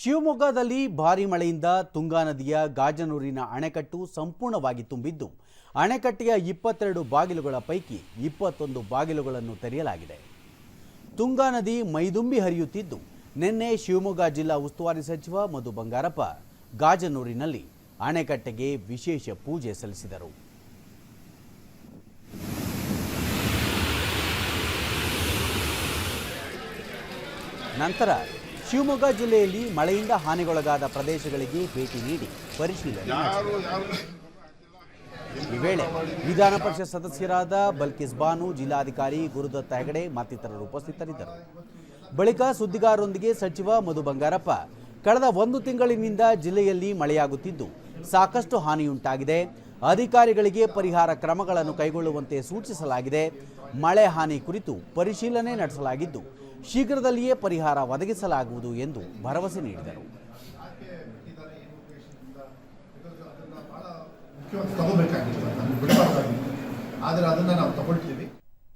ಶಿವಮೊಗ್ಗದಲ್ಲಿ ಭಾರಿ ಮಳೆಯಿಂದ ತುಂಗಾ ನದಿಯ ಗಾಜನೂರಿನ ಅಣೆಕಟ್ಟು ಸಂಪೂರ್ಣವಾಗಿ ತುಂಬಿದ್ದು, ಅಣೆಕಟ್ಟೆಯ ಇಪ್ಪತ್ತೆರಡು ಬಾಗಿಲುಗಳ ಪೈಕಿ ಇಪ್ಪತ್ತೊಂದು ಬಾಗಿಲುಗಳನ್ನು ತೆರೆಯಲಾಗಿದೆ. ತುಂಗಾ ನದಿ ಮೈದುಂಬಿ ಹರಿಯುತ್ತಿದ್ದು, ನಿನ್ನೆ ಶಿವಮೊಗ್ಗ ಜಿಲ್ಲಾ ಉಸ್ತುವಾರಿ ಸಚಿವ ಮಧು ಬಂಗಾರಪ್ಪ ಗಾಜನೂರಿನಲ್ಲಿ ಅಣೆಕಟ್ಟೆಗೆ ವಿಶೇಷ ಪೂಜೆ ಸಲ್ಲಿಸಿದರು. ನಂತರ ಶಿವಮೊಗ್ಗ ಜಿಲ್ಲೆಯಲ್ಲಿ ಮಳೆಯಿಂದ ಹಾನಿಗೊಳಗಾದ ಪ್ರದೇಶಗಳಿಗೆ ಭೇಟಿ ನೀಡಿ ಪರಿಶೀಲನೆ ಈ ವೇಳೆ ವಿಧಾನ ಪರಿಷತ್ ಸದಸ್ಯರಾದ ಬಲ್ಕಿಸ್ ಬಾನು ಜಿಲ್ಲಾಧಿಕಾರಿ ಗುರುದತ್ತ ಹೆಗಡೆ ಮತ್ತಿತರರು ಉಪಸ್ಥಿತರಿದ್ದರು. ಬಳಿಕ ಸುದ್ದಿಗಾರರೊಂದಿಗೆ ಸಚಿವ ಮಧು ಬಂಗಾರಪ್ಪ ಕಳೆದ ಒಂದು ತಿಂಗಳಿನಿಂದ ಜಿಲ್ಲೆಯಲ್ಲಿ ಮಳೆಯಾಗುತ್ತಿದ್ದು ಸಾಕಷ್ಟು ಹಾನಿಯುಂಟಾಗಿದೆ. ಅಧಿಕಾರಿಗಳಿಗೆ ಪರಿಹಾರ ಕ್ರಮಗಳನ್ನು ಕೈಗೊಳ್ಳುವಂತೆ ಸೂಚಿಸಲಾಗಿದೆ. ಮಳೆ ಹಾನಿ ಕುರಿತು ಪರಿಶೀಲನೆ ನಡೆಸಲಾಗಿದ್ದು, ಶೀಘ್ರದಲ್ಲಿಯೇ ಪರಿಹಾರ ಒದಗಿಸಲಾಗುವುದು ಎಂದು ಭರವಸೆ ನೀಡಿದರು. ಆದರೆ ಅದನ್ನು ನಾವು ತಗೊಳ್ತೀವಿ.